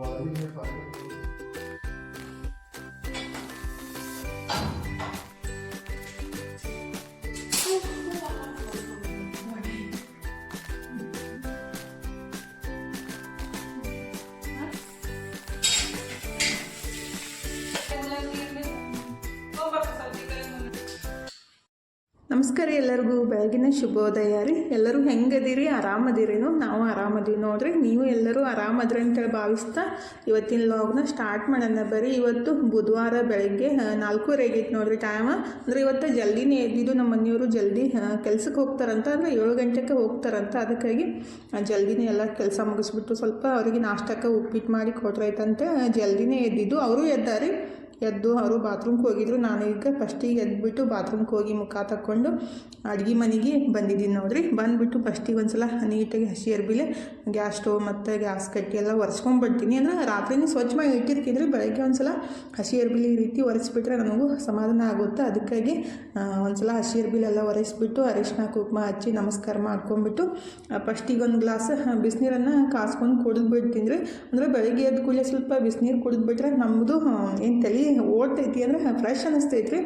我的一些反应。ನಮಸ್ಕಾರ ಎಲ್ಲರಿಗೂ. ಬೆಳಗಿನ ಶುಭೋದಯ ರೀ. ಎಲ್ಲರೂ ಹೆಂಗದಿರಿ? ಆರಾಮದಿರೇನು ನಾವು ಆರಾಮದೀವಿ ನೋಡ್ರಿ. ನೀವು ಎಲ್ಲರೂ ಆರಾಮದ್ರಿ ಅಂತೇಳಿ ಭಾವಿಸ್ತಾ ಇವತ್ತಿನ ಲಾಗ್ನ ಸ್ಟಾರ್ಟ್ ಮಾಡೋಣ ಬರೀ ಇವತ್ತು ಬುಧವಾರ ಬೆಳಗ್ಗೆ ನಾಲ್ಕೂವರೆ ಆಗೈತೆ ನೋಡ್ರಿ ಟೈಮ್ ಅಂದರೆ ಇವತ್ತು ಜಲ್ದಿನೇ ಎದ್ದಿದ್ದು ನಮ್ಮ ಮನೆಯವರು ಜಲ್ದಿ ಕೆಲ್ಸಕ್ಕೆ ಹೋಗ್ತಾರಂತ. ಅಂದರೆ ಏಳು ಗಂಟೆಗೆ ಹೋಗ್ತಾರಂತ. ಅದಕ್ಕಾಗಿ ಜಲ್ದಿನೇ ಎಲ್ಲ ಕೆಲಸ ಮುಗಿಸ್ಬಿಟ್ಟು ಸ್ವಲ್ಪ ಅವರಿಗೆ ನಾಷ್ಟಕ್ಕೆ ಉಪ್ಪಿಟ್ಟು ಮಾಡಿ ಕೊಟ್ರೈತಂತೆ ಜಲ್ದಿನೇ ಎದ್ದಿದ್ದು. ಅವರು ಎದ್ದಾರಿ. ಎದ್ದು ಅವರು ಬಾತ್ರೂಮ್ಗೆ ಹೋಗಿದ್ರು. ನಾನು ಈಗ ಫಸ್ಟಿಗೆ ಎದ್ದುಬಿಟ್ಟು ಬಾತ್ರೂಮ್ಗೆ ಹೋಗಿ ಮುಖ ತಕ್ಕೊಂಡು ಅಡುಗೆ ಮನೆಗೆ ಬಂದಿದ್ದೀನಿ ನೋಡ್ರಿ. ಬಂದುಬಿಟ್ಟು ಫಸ್ಟಿಗೆ ಒಂದ್ಸಲ ನೀಟಾಗಿ ಹಸಿ ಅರ್ಬಿಲೆ ಗ್ಯಾಸ್ ಸ್ಟೋವ್ ಮತ್ತು ಗ್ಯಾಸ್ ಕಟ್ಟಿ ಎಲ್ಲ ಒರೆಸ್ಕೊಂಡ್ಬಿಡ್ತೀನಿ. ಅಂದರೆ ರಾತ್ರಿನೂ ಸ್ವಚ್ಛ ಮಾಡಿ ಇಟ್ಟಿರ್ತೀನಿ ಬೆಳಗ್ಗೆ ಒಂದ್ಸಲ ಹಸಿ ಅರ್ಬಿಲಿ ಈ ರೀತಿ ಒರೆಸ್ಬಿಟ್ರೆ ನನಗೂ ಸಮಾಧಾನ ಆಗುತ್ತೆ. ಅದಕ್ಕಾಗಿ ಒಂದು ಸಲ ಹಸಿ ಅರ್ಬಿಲೆಲ್ಲ ಒರೆಸ್ಬಿಟ್ಟು ಅರಿಶಿನ ಕುಂಕುಮ ಹಚ್ಚಿ ನಮಸ್ಕಾರ ಮಾಡ್ಕೊಂಡ್ಬಿಟ್ಟು ಫಸ್ಟಿಗೆ ಒಂದು ಗ್ಲಾಸ್ ಬಿಸಿನೀರನ್ನು ಕಾಸ್ಕೊಂಡು ಕುಡಿದ್ಬಿಡ್ತೀನಿ ಅಂದರೆ ಬೆಳಗ್ಗೆ ಎದ್ದು ಕೂಡಲೇ ಸ್ವಲ್ಪ ಬಿಸಿನೀರು ಕುಡಿದ್ಬಿಟ್ರೆ ನಮ್ಮದು ಏನು ತಲೆ ಓಡ್ತೈತಿ ಅಂದರೆ ಫ್ರೆಶ್ ಅನ್ನಿಸ್ತೈತಿ ರೀ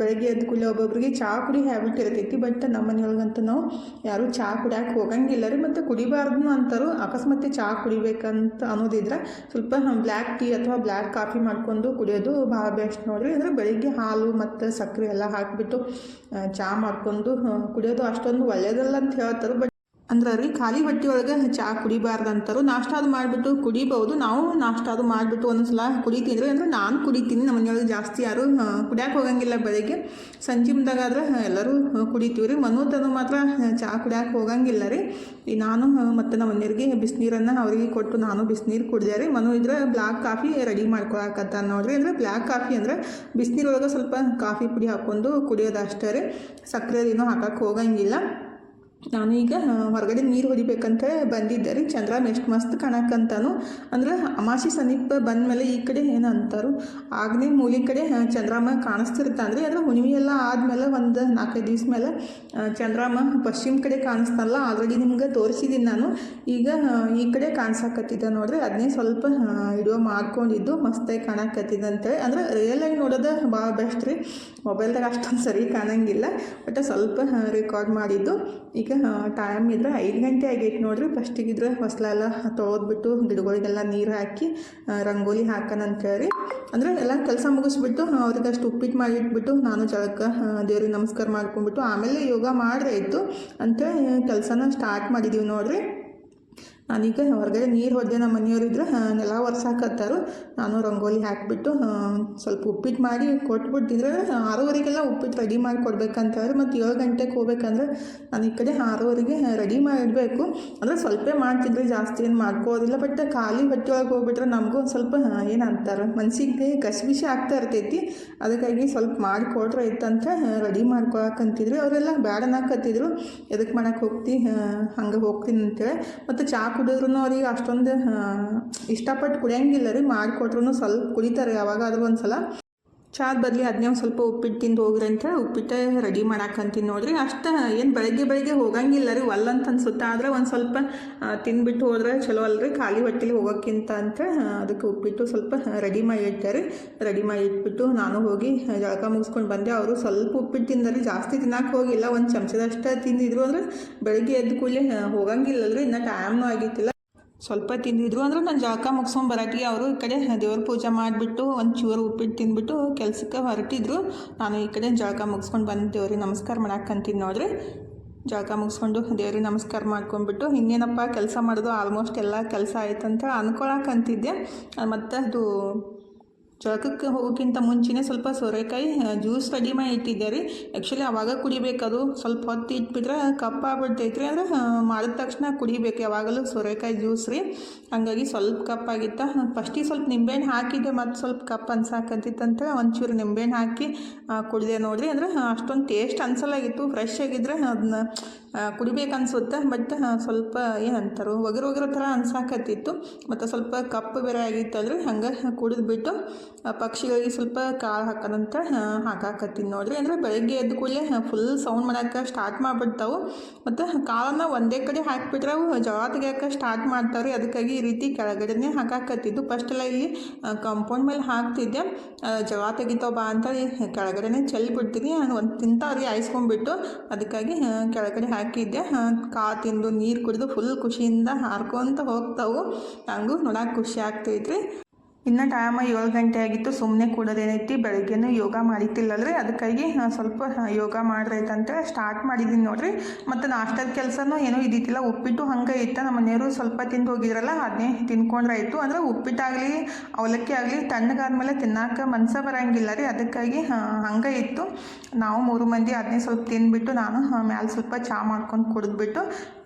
ಬೆಳಗ್ಗೆ ಎದ್ದು ಕೂಡಲೇ ಒಬ್ಬೊಬ್ರಿಗೆ ಚಹಾ ಕುಡಿ ಹ್ಯಾಬಿಟ್ ಇರ್ತೈತಿ. ಬಟ್ ನಮ್ಮ ಮನೆಯೊಳಗಂತೂ ನಾವು ಯಾರೂ ಚಹಾ ಕುಡಿಯಕ್ಕೆ ಹೋಗಂಗಿಲ್ಲ ರೀ. ಮತ್ತು ಕುಡಿಬಾರ್ದು ಅಂತಾರು, ಅಕಸ್ಮಾತ್ ಚಹಾ ಕುಡಿಬೇಕಂತ ಅನ್ನೋದಿದ್ರೆ ಸ್ವಲ್ಪ ಬ್ಲ್ಯಾಕ್ ಟೀ ಅಥವಾ ಬ್ಲ್ಯಾಕ್ ಕಾಫಿ ಮಾಡ್ಕೊಂಡು ಕುಡಿಯೋದು ಭಾಳ ಬೆಸ್ಟ್ ನೋಡಿರಿ. ಅಂದರೆ ಬೆಳಿಗ್ಗೆ ಹಾಲು ಮತ್ತು ಸಕ್ಕರೆ ಎಲ್ಲ ಹಾಕಿಬಿಟ್ಟು ಚಹಾ ಮಾಡ್ಕೊಂಡು ಕುಡಿಯೋದು ಅಷ್ಟೊಂದು ಒಳ್ಳೆಯದಲ್ಲ ಅಂತ ಹೇಳ್ತಾರೆ ಬಟ್ ಅಂದ್ರೆ ರೀ ಖಾಲಿ ಹೊಟ್ಟೆ ಒಳಗೆ ಚಹಾ ಕುಡಿಬಾರ್ದು ಅಂತಾರು ನಾಷ್ಟ ಅದು ಮಾಡಿಬಿಟ್ಟು ಕುಡಿಬೋದು ನಾವು ನಾಷ್ಟ ಅದು ಮಾಡಿಬಿಟ್ಟು ಒಂದೊಂದ್ಸಲ ಕುಡಿತೀನಿ ರೀ ಅಂದರೆ ನಾನು ಕುಡಿತೀನಿ. ನಮ್ಮ ಮನೆಯೊಳಗೆ ಜಾಸ್ತಿ ಯಾರು ಕುಡಿಯಕ್ಕೆ ಹೋಗಂಗಿಲ್ಲ ಬೆಳಗ್ಗೆ. ಸಂಜೆ ಎಲ್ಲರೂ ಕುಡಿತೀವಿ ರೀ ಮನೋತನು ಮಾತ್ರ ಚಹಾ ಕುಡಿಯೋಕೆ ಹೋಗಂಗಿಲ್ಲ ರೀ. ನಾನು ಮತ್ತು ನಮ್ಮ ಮನೆಯವ್ರಿಗೆ ಬಿಸಿನೀರನ್ನು ಅವರಿಗೆ ಕೊಟ್ಟು ನಾನು ಬಿಸಿನೀರು ಕುಡಿದೆ ರೀ. ಮನು ಇದ್ರೆ ಬ್ಲ್ಯಾಕ್ ಕಾಫಿ ರೆಡಿ ಮಾಡ್ಕೊಳಕತ್ತ ನೋಡ್ರಿ. ಅಂದರೆ ಬ್ಲ್ಯಾಕ್ ಕಾಫಿ ಅಂದರೆ ಬಿಸಿನೀರೊಳಗೆ ಸ್ವಲ್ಪ ಕಾಫಿ ಪುಡಿ ಹಾಕ್ಕೊಂಡು ಕುಡಿಯೋದು ಅಷ್ಟೇ ರೀ. ಸಕ್ಕರೆ ಏನೂ ಹಾಕಕ್ಕೆ ಹೋಗಂಗಿಲ್ಲ. ನಾನು ಈಗ ಹೊರಗಡೆ ನೀರು ಹೊಡಿಬೇಕಂತ ಬಂದಿದ್ದೆ ರೀ. ಚಂದ್ರ ಎಷ್ಟು ಮಸ್ತ್ ಕಾಣಕ್ಕಂತಾನು ಅಂದ್ರೆ ಅಮಾಸಿ ಸಮೀಪ ಬಂದಮೇಲೆ ಈ ಕಡೆ ಏನು ಅಂತಾರು. ಆಗ್ನೇ ಮೂಲಿ ಕಡೆ ಚಂದ್ರಮ್ಮ ಚಂದ್ರಮ ಕಾಣಿಸ್ತಿರ್ತಾನ್ರಿ ಅಂದ್ರೆ ಹುಣ್ಣಿಮೆ ಎಲ್ಲ ಆದಮೇಲೆ ಒಂದು ನಾಲ್ಕೈದು ದಿವ್ಸ ಮೇಲೆ ಚಂದ್ರಮ್ಮ ಚಂದ್ರಮ ಪಶ್ಚಿಮ ಕಡೆ ಕಾಣಿಸ್ತಾನಲ್ಲ, ಆಲ್ರೆಡಿ ನಿಮ್ಗೆ ತೋರಿಸಿದ್ದೀನಿ ನಾನು. ಈಗ ಈ ಕಡೆ ಕಾಣಿಸಕತ್ತಿದ್ದ ನೋಡ್ರಿ. ಅದನ್ನೇ ಸ್ವಲ್ಪ ವಿಡಿಯೋ ಮಾಡ್ಕೊಂಡಿದ್ದು. ಮಸ್ತಾಗಿ ಕಾಣಕತ್ತಿದ್ದ ಅಂತೇಳಿ. ಅಂದ್ರೆ ಆಗಿ ನೋಡೋದು ಭಾಳ ಬೆಸ್ಟ್ ರೀ. ಮೊಬೈಲ್ದಾಗ ಅಷ್ಟೊಂದು ಸರಿ ಕಾಣಂಗಿಲ್ಲ. ಬಟ್ ಸ್ವಲ್ಪ ರೆಕಾರ್ಡ್ ಮಾಡಿದ್ದು. ಈಗ ಟೈಮ್ ಇದ್ರೆ ಐದು ಗಂಟೆ ಆಗೈತೆ ನೋಡ್ರಿ. ಫಸ್ಟಿಗೆ ಇದ್ರೆ ಹೊಸಲೆಲ್ಲ ತೊಳೆದ್ಬಿಟ್ಟು ಗಿಡಗಳಿಗೆಲ್ಲ ನೀರು ಹಾಕಿ ರಂಗೋಲಿ ಹಾಕೋಣ ಅಂತೇಳಿ ಅಂದರೆ ಎಲ್ಲ ಕೆಲಸ ಮುಗಿಸ್ಬಿಟ್ಟು ಅವ್ರಿಗೆ ಅಷ್ಟು ಉಪ್ಪಿಟ್ಟು ಮಾಡಿಟ್ಬಿಟ್ಟು ನಾನು ಜಳಕ್ಕೆ ದೇವ್ರಿಗೆ ನಮಸ್ಕಾರ ಮಾಡ್ಕೊಂಡ್ಬಿಟ್ಟು ಆಮೇಲೆ ಯೋಗ ಮಾಡ್ರೆ ಇತ್ತು. ಅಂತ ಕೆಲಸನ ಸ್ಟಾರ್ಟ್ ಮಾಡಿದ್ದೀವಿ ನೋಡ್ರಿ. ನಾನೀಗ ಹೊರಗಡೆ ನೀರು ಹೊದ್ದೆ ನಮ್ಮ ಮನೆಯವರಿದ್ರು ನೆಲ ಒರ್ಸಾಕತ್ತಾರು. ನಾನು ರಂಗೋಲಿ ಹಾಕಿಬಿಟ್ಟು ಸ್ವಲ್ಪ ಉಪ್ಪಿಟ್ಟು ಮಾಡಿ ಕೊಟ್ಬಿಟ್ಟಿದ್ರೆ ಆರೂವರೆಗೆಲ್ಲ ಉಪ್ಪಿಟ್ಟು ರೆಡಿ ಮಾಡಿ ಕೊಡ್ಬೇಕಂತಾರೆ ಮತ್ತು ಏಳು ಗಂಟೆಗೆ ಹೋಗ್ಬೇಕಂದ್ರೆ ನಾನು ಈ ಕಡೆ ಆರೂವರೆಗೆ ರೆಡಿ ಮಾಡಿಡಬೇಕು ಅಂದರೆ ಸ್ವಲ್ಪ ಮಾಡ್ತಿದ್ರೆ, ಜಾಸ್ತಿ ಏನು ಮಾಡ್ಕೋದಿಲ್ಲ. ಬಟ್ ಖಾಲಿ ಬಟ್ಟೆ ಒಳಗೆ ಹೋಗ್ಬಿಟ್ರೆ ನಮಗೂ ಒಂದು ಸ್ವಲ್ಪ ಏನಂತಾರೆ ಮನಸ್ಸಿಗೆ ಕಸಿಬಿಸಿ ಆಗ್ತಾ ಇರ್ತೈತಿ. ಅದಕ್ಕಾಗಿ ಸ್ವಲ್ಪ ಮಾಡಿ ಕೊಟ್ರೆ ಇತ್ತಂತ ರೆಡಿ ಮಾಡ್ಕೊಳಕಂತಿದ್ರು. ಅವರೆಲ್ಲ ಬ್ಯಾಡ ಕತ್ತಿದ್ರು ಎದಕ್ಕೆ ಮಾಡೋಕ್ಕೆ ಹೋಗ್ತಿ ಹಂಗೆ ಹೋಗ್ತೀನಿ ಅಂತೇಳಿ. ಮತ್ತು ಚಹಾ ಕುಡಿದ್ರು ಅವ್ರಿಗೆ ಅಷ್ಟೊಂದು ಇಷ್ಟಪಟ್ಟು ಕುಡಿಯಂಗಿಲ್ಲ ರೀ. ಮಾಡಿಕೊಟ್ರು ಸ್ವಲ್ಪ ಕುಡಿತಾರೆ. ಯಾವಾಗಾದ್ರೂ ಒಂದು ಸಲ ಚಾದ ಬದಲಿ ಅದನ್ನೇ ಒಂದು ಸ್ವಲ್ಪ ಉಪ್ಪಿಟ್ಟು ತಿಂದು ಹೋಗ್ರಿ ಅಂತ ಉಪ್ಪಿಟ್ಟೆ ರೆಡಿ ಮಾಡಾಕಂತೀನಿ ನೋಡ್ರಿ. ಅಷ್ಟು ಏನು ಬೆಳಗ್ಗೆ ಬೆಳಗ್ಗೆ ಹೋಗಂಗಿಲ್ಲ ರೀ ಒಲ್ಲಂತ ಅನ್ಸುತ್ತೆ. ಆದರೆ ಒಂದು ಸ್ವಲ್ಪ ತಿಂದುಬಿಟ್ಟು ಹೋದ್ರೆ ಚಲೋ ಅಲ್ರಿ, ಖಾಲಿ ಹೊಟ್ಟೆಲಿ ಹೋಗೋಕ್ಕಿಂತ ಅಂತ ಅದಕ್ಕೆ ಉಪ್ಪಿಟ್ಟು ಸ್ವಲ್ಪ ರೆಡಿ ಮಾಡಿ ರೀ. ರೆಡಿ ಮಾಡಿ ಇಟ್ಬಿಟ್ಟು ನಾನು ಹೋಗಿ ಜಳಕ ಮುಗಿಸ್ಕೊಂಡು ಬಂದೆ. ಅವರು ಸ್ವಲ್ಪ ಉಪ್ಪಿಟ್ಟು ತಿಂದರೆ, ಜಾಸ್ತಿ ತಿನ್ನಕ್ಕೆ ಹೋಗಿಲ್ಲ. ಒಂದು ಚಮಚದಷ್ಟು ತಿಂದಿದ್ರು ಅಂದರೆ ಬೆಳಗ್ಗೆ ಎದ್ದು ಕೂಡಲೇ ಹೋಗಂಗಿಲ್ಲಲ್ರಿ. ಇನ್ನು ಟೈಮ್ನೂ ಆಗಿತ್ತಿಲ್ಲ ಸ್ವಲ್ಪ ತಿಂದಿದ್ರು ಅಂದ್ರೆ ನಾನು ಜಳಕ ಮುಗಿಸ್ಕೊಂಡು ಬರಾಕಿ ಅವರು ಈ ಕಡೆ ದೇವ್ರ ಪೂಜೆ ಮಾಡಿಬಿಟ್ಟು ಒಂದು ಚೂರು ಉಪ್ಪಿಟ್ಟು ತಿಂದ್ಬಿಟ್ಟು ಕೆಲಸಕ್ಕೆ ಹೊರಟಿದ್ರು. ನಾನು ಈ ಕಡೆ ಜಳಕ ಮುಗಿಸ್ಕೊಂಡು ಬಂದು ದೇವ್ರಿಗೆ ನಮಸ್ಕಾರ ಮಾಡಾಕಂತೀನಿ ನೋಡ್ರಿ. ಜಳಕ ಮುಗಿಸ್ಕೊಂಡು ದೇವ್ರಿಗೆ ನಮಸ್ಕಾರ ಮಾಡ್ಕೊಂಡ್ಬಿಟ್ಟು ಇನ್ನೇನಪ್ಪ ಕೆಲಸ ಮಾಡೋದು? ಆಲ್ಮೋಸ್ಟ್ ಎಲ್ಲ ಕೆಲಸ ಆಯ್ತಂತ ಅಂದ್ಕೊಳಕಂತಿದ್ದೆ ಮತ್ತು ಅದು ಜಳಕಕ್ಕೆ ಹೋಗೋಕ್ಕಿಂತ ಮುಂಚೆನೇ ಸ್ವಲ್ಪ ಸೋರೆಕಾಯಿ ಜ್ಯೂಸ್ ರೆಡಿ ಮಾಡಿ ಇಟ್ಟಿದ್ದೆ ರೀ. ಆ್ಯಕ್ಚುಲಿ ಅವಾಗ ಕುಡಿಬೇಕದು. ಸ್ವಲ್ಪ ಹೊತ್ತು ಇಟ್ಬಿಟ್ರೆ ಕಪ್ಪಾಗ್ಬಿಡ್ತೈತೆ ರೀ ಅಂದ್ರೆ ಮಾಡಿದ ತಕ್ಷಣ ಕುಡಿಬೇಕು ಯಾವಾಗಲೂ ಸೋರೆಕಾಯಿ ಜ್ಯೂಸ್ ರೀ. ಹಂಗಾಗಿ ಸ್ವಲ್ಪ ಕಪ್ಪಾಗಿತ್ತ ಫಸ್ಟಿಗೆ ಸ್ವಲ್ಪ ನಿಂಬೆಹಣ್ಣು ಹಾಕಿದ್ದೆ, ಮತ್ತು ಸ್ವಲ್ಪ ಕಪ್ ಅನ್ಸಾಕಂತಿತ್ತಂತ ಒಂಚೂರು ನಿಂಬೆಹಣ್ಣು ಹಾಕಿ ಕುಡಿದೆ ನೋಡಿರಿ. ಅಂದ್ರೆ ಅಷ್ಟೊಂದು ಟೇಸ್ಟ್ ಅನ್ಸಲಾಗಿತ್ತು. ಫ್ರೆಶ್ ಆಗಿದ್ರೆ ಅದನ್ನ ಕುಡಿಬೇಕು ಅನ್ಸುತ್ತೆ ಬಟ್ ಸ್ವಲ್ಪ ಏನಂತಾರೋ, ಒಗರು ಒಗರು ಥರ ಅನ್ಸಾಕತ್ತಿತ್ತು. ಮತ್ತು ಸ್ವಲ್ಪ ಕಪ್ಪು ಬೇರೆ ಆಗಿತ್ತಲ್ರಿ ಹಂಗೆ ಕುಡಿದ್ಬಿಟ್ಟು ಪಕ್ಷಿಗಳಿಗೆ ಸ್ವಲ್ಪ ಕಾಳು ಹಾಕೋದಂತ ಹಾಕಾಕತ್ತೀನಿ ನೋಡಿರಿ. ಅಂದರೆ ಬೆಳಗ್ಗೆ ಎದ್ದ ಕೂಡಲೇ ಫುಲ್ ಸೌಂಡ್ ಮಾಡೋಕೆ ಸ್ಟಾರ್ಟ್ ಮಾಡಿಬಿಡ್ತಾವೆ. ಮತ್ತು ಕಾಳನ್ನು ಒಂದೇ ಕಡೆ ಹಾಕಿಬಿಟ್ರೆ ಅವು ಜಗಳ ತೆಗಿಯೋಕೆ ಸ್ಟಾರ್ಟ್ ಮಾಡ್ತಾವ್ರಿ. ಅದಕ್ಕಾಗಿ ಈ ರೀತಿ ಕೆಳಗಡೆನೇ ಹಾಕಾಕತ್ತಿದ್ದು. ಫಸ್ಟ್ ಎಲ್ಲ ಇಲ್ಲಿ ಕಾಂಪೌಂಡ್ ಮೇಲೆ ಹಾಕ್ತಿದ್ದೆ. ಜಳ ತೆಗಿತಾವ ಬಾ ಅಂತ ಕೆಳಗಡೆನೇ ಚೆಲ್ಲಿಬಿಡ್ತೀನಿ ಒಂದು ತಿಂತಾವ್ರಿ ಆಯ್ಸ್ಕೊಂಡ್ಬಿಟ್ಟು ಅದಕ್ಕಾಗಿ ಕೆಳಗಡೆ ಹಾಕಿದ್ದೆ ಆ, ಕಾ ತಿಂದು ನೀರು ಕುಡಿದು ಫುಲ್ ಖುಷಿಯಿಂದ ಹಾರ್ಕೊತ ಹೋಗ್ತಾವು. ನನಗೂ ನೋಡಕ್ಕೆ ಖುಷಿ ಆಗ್ತೈತ್ರಿ. ಇನ್ನು ಟೈಮ ಏಳು ಗಂಟೆ ಆಗಿತ್ತು ಸುಮ್ಮನೆ ಕೂಡೋದೇನೈತಿ, ಬೆಳಗ್ಗೆನೂ ಯೋಗ ಮಾಡಿತ್ತಿಲ್ಲಲ್ರಿ ಅದಕ್ಕಾಗಿ ನಾನು ಸ್ವಲ್ಪ ಯೋಗ ಮಾಡ್ರೈತಂತ ಸ್ಟಾರ್ಟ್ ಮಾಡಿದ್ದೀನಿ ನೋಡ್ರಿ. ಮತ್ತು ನಾಷ್ಟದ ಕೆಲಸನೂ ಏನೂ ಇದ್ದಿತ್ತಿಲ್ಲ ಉಪ್ಪಿಟ್ಟು ಹಂಗೆ ಇತ್ತು, ನಮ್ಮ ಮನೆಯವರು ಸ್ವಲ್ಪ ತಿಂದು ಹೋಗಿದ್ರಲ್ಲ ಅದನ್ನೇ ತಿನ್ಕೊಂಡ್ರಾಯ್ತು. ಅಂದ್ರೆ ಉಪ್ಪಿಟ್ಟಾಗಲಿ, ಅವಲಕ್ಕಿ ಆಗಲಿ, ತಣ್ಣಗಾದ್ಮೇಲೆ ತಿನ್ನೋಕೆ ಮನ್ಸ ಬರಂಗಿಲ್ಲ ರೀ, ಅದಕ್ಕಾಗಿ ಹಂಗೆ ಇತ್ತು. ನಾವು ಮೂರು ಮಂದಿ ಅದನ್ನೇ ಸ್ವಲ್ಪ ತಿಂದ್ಬಿಟ್ಟು, ನಾನು ಮ್ಯಾಲೆ ಸ್ವಲ್ಪ ಚಹಾ ಮಾಡ್ಕೊಂಡು ಕುಡಿದ್ಬಿಟ್ಟು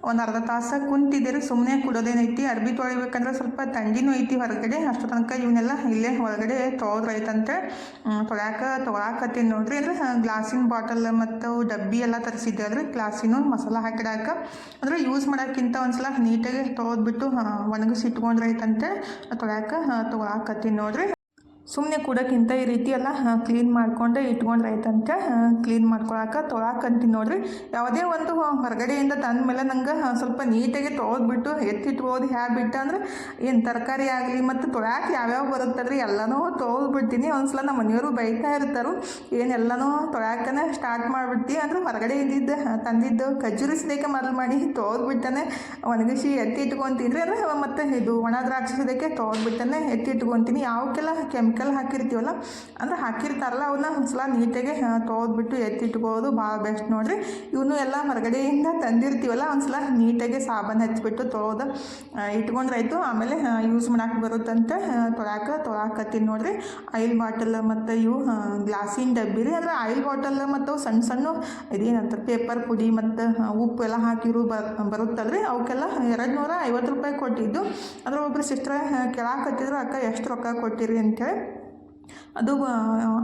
ಒಂದು ಅರ್ಧ ತಾಸು ಕುಂತಿದ್ದೀರಿ ಸುಮ್ಮನೆ ಕುಡೋದೇನೈತಿ ಅರ್ಬಿ ತೊಳಿಬೇಕಂದ್ರೆ ಸ್ವಲ್ಪ ಥಂಡಿನೂ ಐತಿ ಹೊರಗಡೆ ಅಷ್ಟು ತನಕ ಇವನ್ನೆಲ್ಲ ಇಲ್ಲೇ ಒಳಗಡೆ ಐತಂತೆ ತೊಳ್ಯಾಕ ತೊಗೊಳಕತ್ತೀನಿ ನೋಡ್ರಿ. ಅಂದ್ರೆ ಗ್ಲಾಸಿನ ಬಾಟಲ್ ಮತ್ತು ಡಬ್ಬಿ ಎಲ್ಲ ತರಿಸಿದ್ದೆ. ಅದ್ರ ಗ್ಲಾಸಿನ ಮಸಾಲ ಹಾಕಿಡಾಕ. ಅಂದ್ರೆ ಯೂಸ್ ಮಾಡೋಕ್ಕಿಂತ ಒಂದ್ಸಲ ನೀಟಾಗಿ ತೊಳೆದ್ಬಿಟ್ಟು ಒಣಗಿಸಿ ಇಟ್ಕೊಂಡ್ರೈತಂತೆ. ತೊಳ್ಯಾಕ ತೊಗೊಳಕತ್ತೀನಿ ನೋಡ್ರಿ. ಸುಮ್ಮನೆ ಕೊಡೋಕ್ಕಿಂತ ಈ ರೀತಿ ಎಲ್ಲ ಕ್ಲೀನ್ ಮಾಡ್ಕೊಂಡೆ ಇಟ್ಕೊಂಡ್ರೈತಂತೆ ಕ್ಲೀನ್ ಮಾಡ್ಕೊಳಕ್ಕೆ ತೊಳಾಕಂತೀನಿ ನೋಡ್ರಿ. ಯಾವುದೇ ಒಂದು ಹೊರಗಡೆಯಿಂದ ತಂದ ಮೇಲೆ ನಂಗೆ ಸ್ವಲ್ಪ ನೀಟಾಗಿ ತೊಳೆದ್ಬಿಟ್ಟು ಎತ್ತಿಟ್ಬೋದು ಹ್ಯಾಬಿಟ್ ಅಂದ್ರೆ, ಏನು ತರಕಾರಿ ಆಗಲಿ ಮತ್ತು ತೊಳ್ಯಾಕೆ ಯಾವ್ಯಾವ ಬರುತ್ತಲ್ರಿ ಎಲ್ಲನೂ ತೊಳೆದ್ಬಿಡ್ತೀನಿ. ಒಂದ್ಸಲ ನಮ್ಮ ಮನೆಯವರು ಬೈತಾ ಇರ್ತಾರೆ ಏನೆಲ್ಲನೂ ತೊಳ್ಯಾಕನೆ ಸ್ಟಾರ್ಟ್ ಮಾಡಿಬಿಡ್ತಿ. ಅಂದ್ರೆ ಹೊರಗಡೆ ಇದ್ದಿದ್ದು ತಂದಿದ್ದು ಖಜೂರಿ ಸದಕ್ಕೆ ಮೊದಲು ಮಾಡಿ ತೊಳೆದ್ಬಿಟ್ಟನೆ, ಒಣಗಿಸಿ ಎತ್ತಿ ಇಟ್ಕೊತೀನಿ ಅಂದ್ರೆ, ಮತ್ತು ಇದು ಒಣ ದ್ರಾಕ್ಷಿ ಸದೇಕೆ ತೊಳೆದ್ಬಿಟ್ಟನೆ ಎತ್ತಿ ಇಟ್ಕೊತೀನಿ ಯಾವಕ್ಕೆಲ್ಲ ಕೆಮಿಕಲ್ ಹಾಕಿರ್ತೀವಲ್ಲ, ಅಂದ್ರೆ ಹಾಕಿರ್ತಾರಲ್ಲ ಅವನ್ನ ಒಂದ್ಸಲ ನೀಟಾಗೆ ತೊಳೆದ್ಬಿಟ್ಟು ಎತ್ತಿಟ್ಬೋದು, ಭಾಳ ಬೆಸ್ಟ್ ನೋಡಿರಿ. ಇವನು ಎಲ್ಲ ಹೊರಗಡೆಯಿಂದ ತಂದಿರ್ತೀವಲ್ಲ, ಒಂದ್ಸಲ ನೀಟಾಗಿ ಸಾಬನ್ ಹಚ್ಚಿಬಿಟ್ಟು ತೊಳೆದು ಇಟ್ಕೊಂಡ್ರಾಯ್ತು. ಆಮೇಲೆ ಯೂಸ್ ಮಾಡಕ್ಕೆ ಬರುತ್ತಂತೆ ತೊಳಾಕ ತೊಳಾಕತ್ತೀನಿ ನೋಡಿರಿ. ಆಯಿಲ್ ಬಾಟಲ್ ಮತ್ತು ಇವು ಗ್ಲಾಸಿನ ಡಬ್ಬಿ ರೀ, ಅಂದ್ರೆ ಆಯಿಲ್ ಬಾಟಲ್ ಮತ್ತು ಸಣ್ಣ ಸಣ್ಣ, ಇದೇನಂತಾರೆ, ಪೇಪರ್ ಪುಡಿ ಮತ್ತು ಉಪ್ಪು ಎಲ್ಲ ಹಾಕಿರು ಬರುತ್ತಲ್ರಿ. ಅವಕ್ಕೆಲ್ಲ ಎರಡು ನೂರ ಐವತ್ತು ರೂಪಾಯಿ ಕೊಟ್ಟಿದ್ದು. ಅಂದ್ರೆ ಒಬ್ರು ಸಿಸ್ಟ್ರ ಕೇಳಾಕತ್ತಿದ್ರು, ಅಕ್ಕ, ಎಷ್ಟು ರೊಕ್ಕ ಕೊಟ್ಟಿರಿ? ಅಂಥೇಳಿ ಅದು